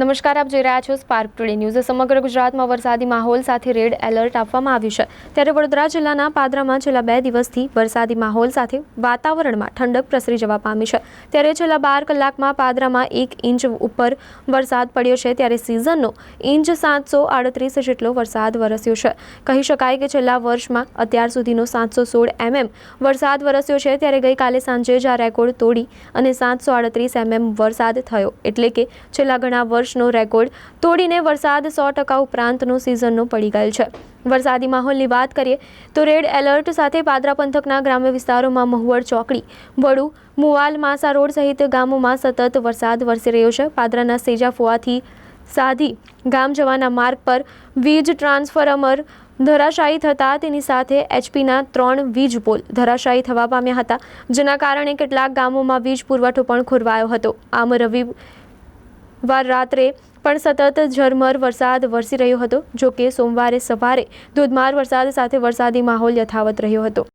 નમસ્કાર, આપ જોઈ રહ્યા છો સ્પાર્ક ટુડે ન્યૂઝ સમગ્ર ગુજરાતમાં વરસાદી માહોલ સાથે રેડ એલર્ટ આપવામાં આવ્યું છે. ત્યારે વડોદરા જિલ્લાના પાદરામાં છેલ્લા બે દિવસથી વરસાદી માહોલ સાથે વાતાવરણમાં ઠંડક પ્રસરી જવા પામી છે. ત્યારે છેલ્લા બાર કલાકમાં પાદરામાં એક ઇંચ ઉપર વરસાદ પડ્યો છે. ત્યારે સિઝનનો ઇંચ સાતસો આડત્રીસ જેટલો વરસાદ વરસ્યો છે. કહી શકાય કે છેલ્લા વર્ષમાં અત્યાર સુધીનો સાતસો સોળ એમએમ વરસાદ વરસ્યો છે. ત્યારે ગઈકાલે સાંજે જ આ રેકોર્ડ તોડી અને સાતસો આડત્રીસ એમએમ વરસાદ થયો. એટલે કે છેલ્લા ઘણા વર્ષનો રેકોર્ડ તોડીને વરસાદ સો ટકા ઉપરાંતનો સિઝનનો પડી ગયેલ છે. વરસાદી માહોલની વાત કરીએ તો રેડ એલર્ટ સાથે પાદરા પંથકના ગ્રામ્ય વિસ્તારોમાં મહુવડ ચોકડી, વડુ, મુવાલ, માસા રોડ સહિત ગામોમાં સતત વરસાદ વરસી રહ્યો છે. પાદરાના સેજા ફોવાથી સાધી ગામ જવાના માર્ગ પર વીજ ટ્રાન્સફોર્મર ધરાશાયી થતાં તેની સાથે એચપીના ત્રણ વીજ પોલ ધરાશાયી થવા પામ્યા હતા, જેના કારણે કેટલાક ગામોમાં વીજ પુરવઠો પણ ખોરવાયો હતો. આમ રવિ વાર રાત્રે પણ સતત ઝરમર વરસાદ વરસી રહ્યો હતો, જો કે સોમવારે સવારે ધોધમાર વરસાદ સાથે વરસાદી માહોલ યથાવત રહ્યો હતો.